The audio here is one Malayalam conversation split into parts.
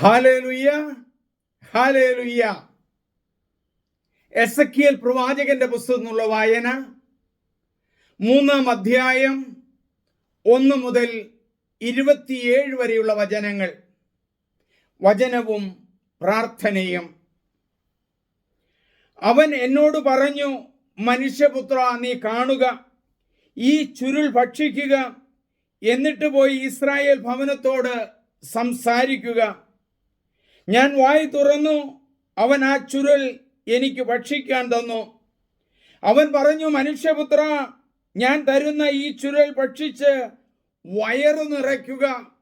ഹാലേലുയ്യ ഹാലേലുയ്യ എസ് എൽ പ്രവാചകന്റെ എന്നുള്ള വായന. മൂന്നാം അധ്യായം ഒന്ന് മുതൽ ഇരുപത്തിയേഴ് വരെയുള്ള വചനങ്ങൾ. വചനവും പ്രാർത്ഥനയും. അവൻ എന്നോട് പറഞ്ഞു മനുഷ്യപുത്ര നീ കാണുക ഈ ചുരുൾ ഭക്ഷിക്കുക എന്നിട്ട് പോയി ഇസ്രായേൽ ഭവനത്തോട് സംസാരിക്കുക. ഞാൻ വായി തുറന്നു അവൻ ആ ചുരുൾ എനിക്ക് ഭക്ഷിക്കാൻ തന്നു. അവൻ പറഞ്ഞു മനുഷ്യപുത്ര ഞാൻ തരുന്ന ഈ ചുരുൾ ഭക്ഷിച്ച് വയറു നിറയ്ക്കുക.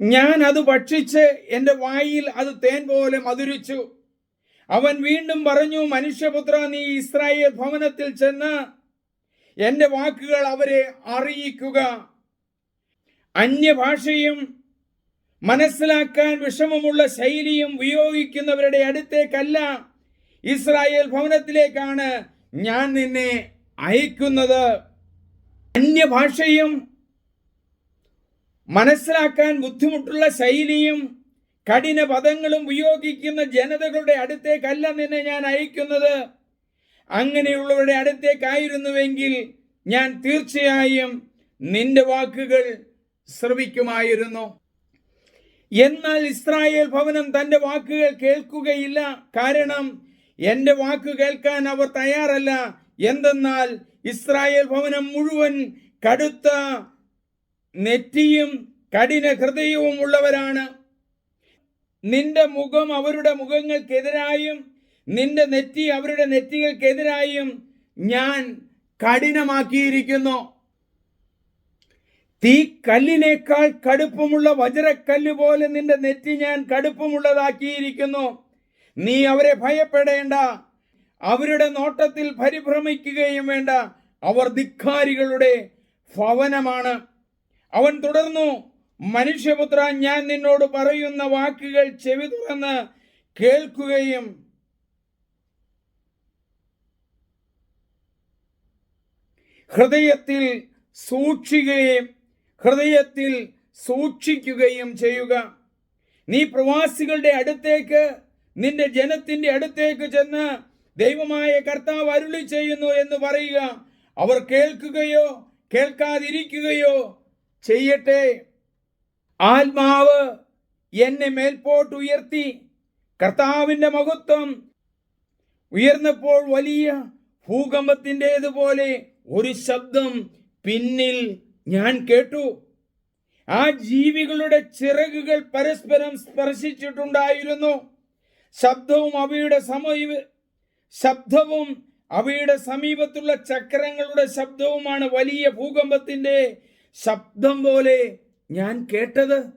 ഞാൻ അത് ഭക്ഷിച്ച് എന്റെ വായിൽ അത് തേൻ പോലെ മധുരിച്ചു. അവൻ വീണ്ടും പറഞ്ഞു മനുഷ്യപുത്ര നീ ഇസ്രായേൽ ഭവനത്തിൽ ചെന്ന് എന്റെ വാക്കുകൾ അവരെ അറിയിക്കുക. അന്യഭാഷയും മനസ്സിലാക്കാൻ വിഷമമുള്ള ശൈലിയും ഉപയോഗിക്കുന്നവരുടെ അടുത്തേക്കല്ല ഇസ്രായേൽ ഭവനത്തിലേക്കാണ് ഞാൻ നിന്നെ അയക്കുന്നത്. അന്യഭാഷയും മനസ്സിലാക്കാൻ ബുദ്ധിമുട്ടുള്ള ശൈലിയും കഠിന പദങ്ങളും ഉപയോഗിക്കുന്ന ജനതകളുടെ അടുത്തേക്കല്ല നിന്നെ ഞാൻ അയക്കുന്നത്. അങ്ങനെയുള്ളവരുടെ അടുത്തേക്കായിരുന്നുവെങ്കിൽ ഞാൻ തീർച്ചയായും നിന്റെ വാക്കുകൾ ശ്രവിക്കുമായിരുന്നു. എന്നാൽ ഇസ്രായേൽ ഭവനം തന്റെ വാക്കുകൾ കേൾക്കുകയില്ല. കാരണം എന്റെ വാക്ക് കേൾക്കാൻ അവർ തയ്യാറല്ല. എന്തെന്നാൽ ഇസ്രായേൽ ഭവനം മുഴുവൻ കടുത്ത നെറ്റിയും കഠിന ഹൃദയവും ഉള്ളവരാണ്. നിന്റെ മുഖം അവരുടെ മുഖങ്ങൾക്കെതിരായും നിന്റെ നെറ്റി അവരുടെ നെറ്റികൾക്കെതിരായും ഞാൻ കഠിനമാക്കിയിരിക്കുന്നു. തീ കല്ലിനേക്കാൾ കടുപ്പമുള്ള വജ്രക്കല്ല് പോലെ നിന്റെ നെറ്റി ഞാൻ കടുപ്പമുള്ളതാക്കിയിരിക്കുന്നു. നീ അവരെ ഭയപ്പെടേണ്ട. അവരുടെ നോട്ടത്തിൽ പരിഭ്രമിക്കുകയും വേണ്ട. അവർ ധിക്കാരികളുടെ ഭവനമാണ്. അവൻ തുടർന്നു മനുഷ്യപുത്ര ഞാൻ നിന്നോട് പറയുന്ന വാക്കുകൾ ചെവി തുറന്ന് കേൾക്കുകയും ഹൃദയത്തിൽ സൂക്ഷിക്കുകയും ഹൃദയത്തിൽ സൂക്ഷിക്കുകയും ചെയ്യുക. നീ പ്രവാസികളുടെ അടുത്തേക്ക് നിന്റെ ജനത്തിന്റെ അടുത്തേക്ക് ചെന്ന് ദൈവമായ കർത്താവ് അരുളി ചെയ്യുന്നു എന്ന് പറയുക. അവർ കേൾക്കുകയോ കേൾക്കാതിരിക്കുകയോ ചെയ്യട്ടെ. ആത്മാവ് എന്നെ മേൽപോട്ട് ഉയർത്തി. കർത്താവിന്റെ മഹത്വം ഉയർന്നപ്പോൾ വലിയ ഭൂകമ്പത്തിന്റെതുപോലെ ഒരു ശബ്ദം പിന്നിൽ ഞാൻ കേട്ടു. ആ ജീവികളുടെ ചിറകുകൾ പരസ്പരം സ്പർശിച്ചിട്ടുണ്ടായിരുന്നു. ശബ്ദവും അവയുടെ സമീപ ശബ്ദവും അവയുടെ സമീപത്തുള്ള ചക്രങ്ങളുടെ ശബ്ദവുമാണ് വലിയ ഭൂകമ്പത്തിന്റെ ശബ്ദം പോലെ ഞാൻ കേട്ടത്.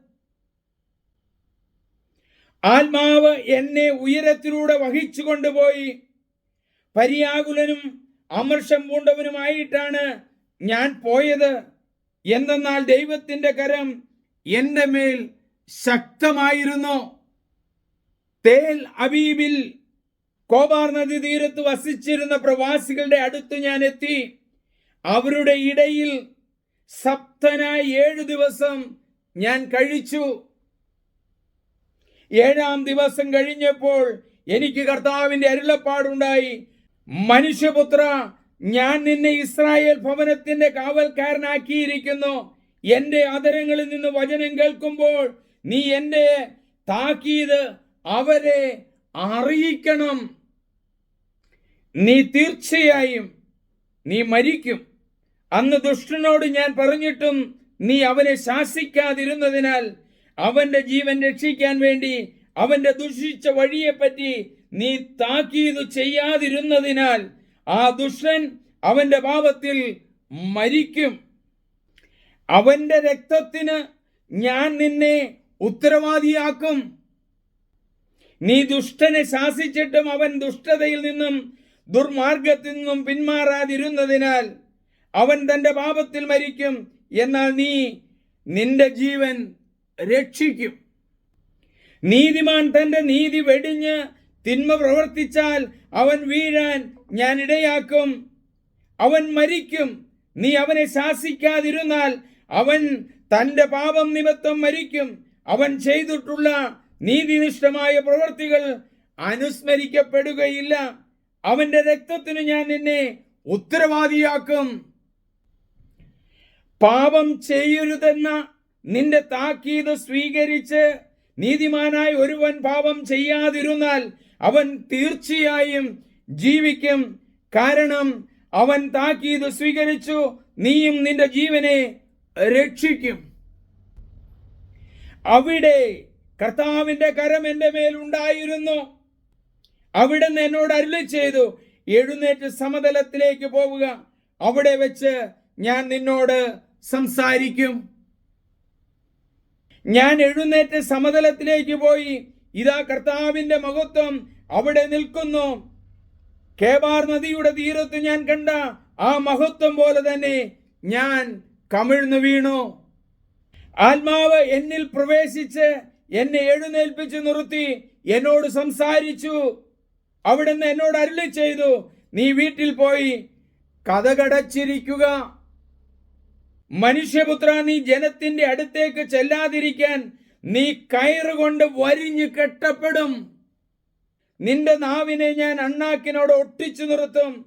ആത്മാവ് എന്നെ ഉയരത്തിലൂടെ വഹിച്ചു കൊണ്ടുപോയി. പരിയാകുലനും അമർഷം പൂണ്ടവനുമായിട്ടാണ് ഞാൻ പോയത്. എന്തെന്നാൽ ദൈവത്തിന്റെ കരം എന്റെ മേൽ ശക്തമായിരുന്നു. തേൽ അബീബിൽ കോബാർ നദി തീരത്ത് വസിച്ചിരുന്ന പ്രവാസികളുടെ അടുത്ത് ഞാൻ എത്തി. അവരുടെ ഇടയിൽ സപ്തനായി ഏഴ് ദിവസം ഞാൻ കഴിച്ചു. ഏഴാം ദിവസം കഴിഞ്ഞപ്പോൾ എനിക്ക് കർത്താവിന്റെ അരുളപ്പാടുണ്ടായി. മനുഷ്യപുത്ര ഞാൻ നിന്നെ ഇസ്രായേൽ ഭവനത്തിന്റെ കാവൽക്കാരനാക്കിയിരിക്കുന്നു. എന്റെ അതരങ്ങളിൽ നിന്ന് വചനം കേൾക്കുമ്പോൾ നീ എന്റെ താക്കീത് അവരെ അറിയിക്കണം. നീ തീർച്ചയായും നീ മരിക്കും. അന്ന് ദുഷ്ടനോട് ഞാൻ പറഞ്ഞിട്ടും നീ അവനെ ശാസിക്കാതിരുന്നതിനാൽ അവന്റെ ജീവൻ രക്ഷിക്കാൻ വേണ്ടി അവന്റെ ദുഷിച്ച വഴിയെപ്പറ്റി നീ താക്കീത് ചെയ്യാതിരുന്നതിനാൽ ആ ദുഷ്ടൻ അവന്റെ പാപത്തിൽ മരിക്കും. അവന്റെ രക്തത്തിന് ഞാൻ നിന്നെ ഉത്തരവാദിയാക്കും. നീ ദുഷ്ടനെ ശാസിച്ചിട്ടും അവൻ ദുഷ്ടതയിൽ നിന്നും ദുർമാർഗത്തിൽ നിന്നും പിന്മാറാതിരുന്നതിനാൽ അവൻ തന്റെ പാപത്തിൽ മരിക്കും. എന്നാൽ നീ നിന്റെ ജീവൻ രക്ഷിക്കും. നീതിമാൻ തന്റെ നീതി വെടിഞ്ഞ് തിന്മ പ്രവർത്തിച്ചാൽ അവൻ വീഴാൻ ഞാൻ ഇടയാക്കും. അവൻ മരിക്കും. നീ അവനെ ശാസിക്കാതിരുന്നാൽ അവൻ തന്റെ പാപം നിമിത്തം മരിക്കും. അവൻ ചെയ്തിട്ടുള്ള നീതിനിഷ്ഠമായ പ്രവൃത്തികൾ അനുസ്മരിക്കപ്പെടുകയില്ല. അവന്റെ രക്തത്തിന് ഞാൻ നിന്നെ ഉത്തരവാദിയാക്കും. പാപം ചെയ്യരുതെന്ന നിന്റെ താക്കീത് സ്വീകരിച്ച് നീതിമാനായി ഒരുവൻ പാപം ചെയ്യാതിരുന്നാൽ അവൻ തീർച്ചയായും ജീവിക്കും. കാരണം അവൻ താക്കീത് സ്വീകരിച്ചു നീയും നിന്റെ ജീവനെ രക്ഷിക്കും. അവിടെ കർത്താവിന്റെ കരം എന്റെ മേലുണ്ടായിരുന്നു അവിടുന്ന് എന്നോട് അരുളി ചെയ്തു എഴുന്നേറ്റ് സമതലത്തിലേക്ക് പോവുക. അവിടെ വെച്ച് ഞാൻ നിന്നോട് സംസാരിക്കും. ഞാൻ എഴുന്നേറ്റ് സമതലത്തിലേക്ക് പോയി. ഇതാ കർത്താവിന്റെ മഹത്വം. അവിടെ നിൽക്കുന്നു. കേബാർ നദിയുടെ തീരത്ത് ഞാൻ കണ്ട ആ മഹത്വം പോലെ തന്നെ ഞാൻ കമിഴ്ന്നു വീണു. ആത്മാവ് എന്നിൽ പ്രവേശിച്ച് എന്നെ എഴുന്നേൽപ്പിച്ചു നിർത്തി എന്നോട് സംസാരിച്ചു. അവിടുന്ന് എന്നോട് അരുളി ചെയ്തു നീ വീട്ടിൽ പോയി കഥകടച്ചിരിക്കുക. മനുഷ്യപുത്ര നീ ജനത്തിന്റെ അടുത്തേക്ക് ചെല്ലാതിരിക്കാൻ നീ കയറുകൊണ്ട് വരിഞ്ഞു കെട്ടപ്പെടും. നിന്റെ നാവിനെ ഞാൻ അണ്ണാക്കിനോട് ഒട്ടിച്ചു നിർത്തും.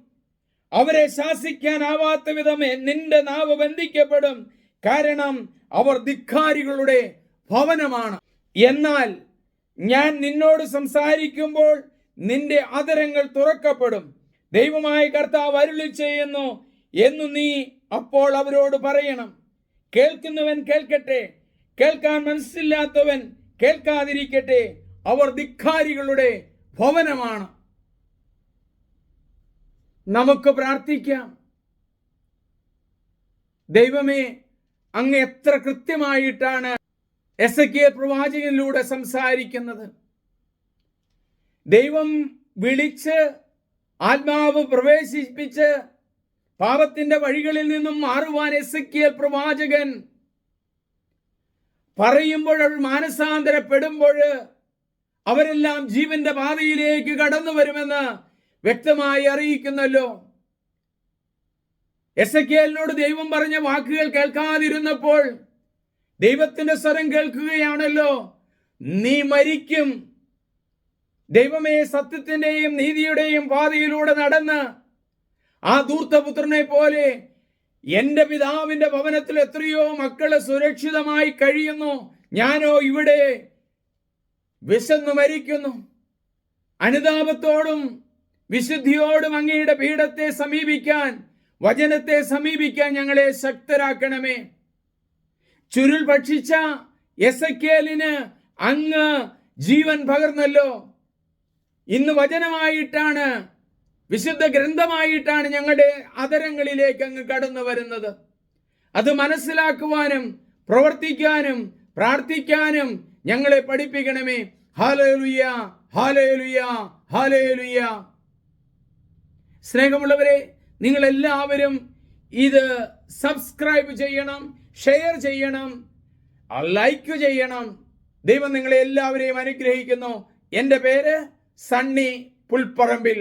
അവരെ ശാസിക്കാനാവാത്ത വിധമേ നിന്റെ നാവ് ബന്ധിക്കപ്പെടും. കാരണം അവർ ധിക്കാരികളുടെ ഭവനമാണ്. എന്നാൽ ഞാൻ നിന്നോട് സംസാരിക്കുമ്പോൾ നിന്റെ അതരങ്ങൾ തുറക്കപ്പെടും. ദൈവമായ കർത്താവ് അരുളി ചെയ്യുന്നു എന്നു നീ അപ്പോൾ അവരോട് പറയണം. കേൾക്കുന്നവൻ കേൾക്കട്ടെ. കേൾക്കാൻ മനസ്സില്ലാത്തവൻ കേൾക്കാതിരിക്കട്ടെ. അവർ ധിക്കാരികളുടെ ഭവനമാണ്. നമുക്ക് പ്രാർത്ഥിക്കാം. ദൈവമേ അങ്ങ് എത്ര കൃത്യമായിട്ടാണ് എസ് കെ പ്രവാചകനിലൂടെ സംസാരിക്കുന്നത്. ദൈവം വിളിച്ച് ആത്മാവ് പ്രവേശിപ്പിച്ച് പാപത്തിന്റെ വഴികളിൽ നിന്നും മാറുവാൻ എസ് കെ പ്രവാചകൻ പറയുമ്പോൾ മാനസാന്തരപ്പെടുമ്പോൾ അവരെല്ലാം ജീവന്റെ പാതയിലേക്ക് കടന്നു വരുമെന്ന് വ്യക്തമായി അറിയിക്കുന്നല്ലോ. എസ് എക്കിയലിനോട് ദൈവം പറഞ്ഞ വാക്കുകൾ കേൾക്കാതിരുന്നപ്പോൾ ദൈവത്തിന്റെ സ്വരം കേൾക്കുകയാണല്ലോ. നീ മരിക്കും. ദൈവമേ സത്യത്തിന്റെയും നീതിയുടെയും പാതയിലൂടെ നടന്ന് ആ ധൂർത്തപുത്രനെ പോലെ എന്റെ പിതാവിന്റെ ഭവനത്തിൽ എത്രയോ മക്കളെ സുരക്ഷിതമായി കഴിയുന്നു. ഞാനോ ഇവിടെ വിശന്നു മരിക്കുന്നു. അനുതാപത്തോടും വിശുദ്ധിയോടും അങ്ങയുടെ പീഠത്തെ സമീപിക്കാൻ വചനത്തെ സമീപിക്കാൻ ഞങ്ങളെ ശക്തരാക്കണമേ. ചുരുൾ ഭക്ഷിച്ച എസക്കേലിന് അങ്ങ് ജീവൻ പകർന്നല്ലോ. ഇന്ന് വചനമായിട്ടാണ് വിശുദ്ധ ഗ്രന്ഥമായിട്ടാണ് ഞങ്ങളുടെ അതരങ്ങളിലേക്ക് അങ്ങ് കടന്നു വരുന്നത്. അത് മനസ്സിലാക്കുവാനും പ്രവർത്തിക്കാനും പ്രാർത്ഥിക്കാനും ഞങ്ങളെ പഠിപ്പിക്കണമേ. ഹാലേലുയ്യ ഹാലേലുയ്യ ഹാലേലുയ്യ സ്നേഹമുള്ളവരെ നിങ്ങൾ എല്ലാവരും ഇത് സബ്സ്ക്രൈബ് ചെയ്യണം ഷെയർ ചെയ്യണം ലൈക്ക് ചെയ്യണം. ദൈവം നിങ്ങളെ എല്ലാവരെയും അനുഗ്രഹിക്കുന്നു. എന്റെ പേര് സണ്ണി പുൽപ്പറമ്പിൽ.